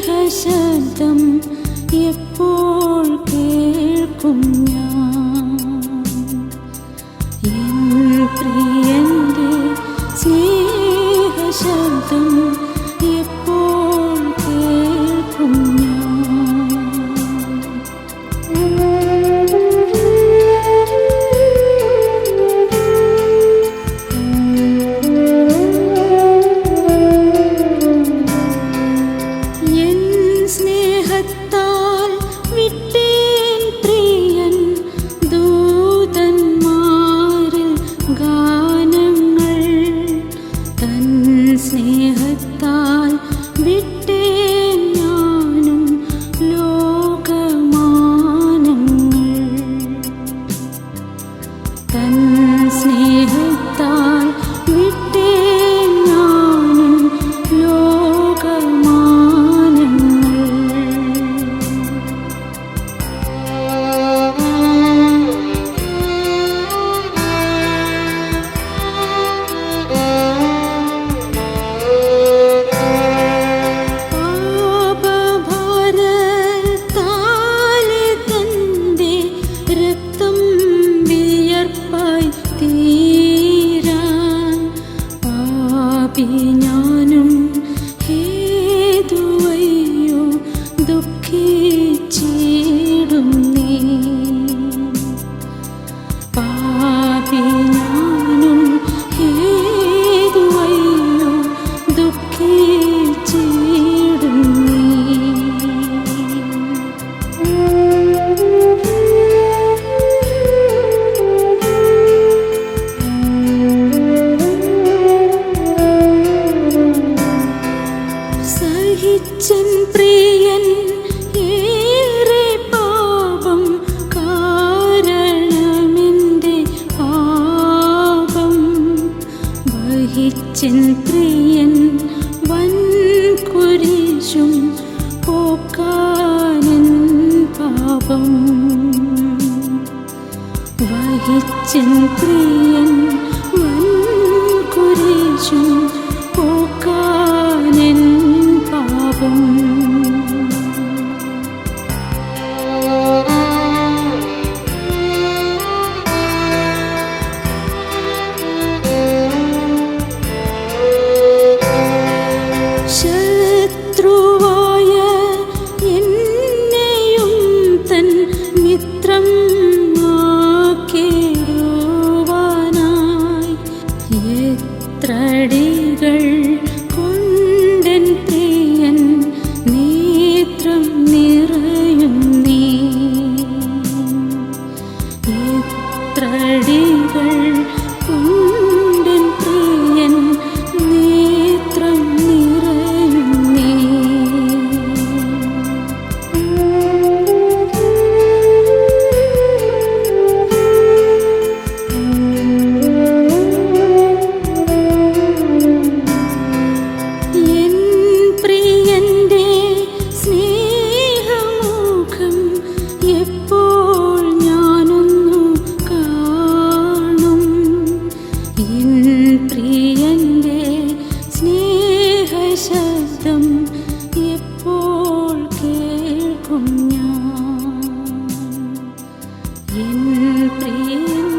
സ്നേഹശബ്ദം എപ്പോൾ കേൾക്കും ഞാൻ? স্নেহ 心。ചെന്ത്രിയൻ വൻ കുരിശും പോക്കാനൻ പാപം. വഹിച്ചെന്ത്രിയൻ വൻ കുരിശും പോക്കാനൻ പാപം. മുത്രടികൾ என் பிரியே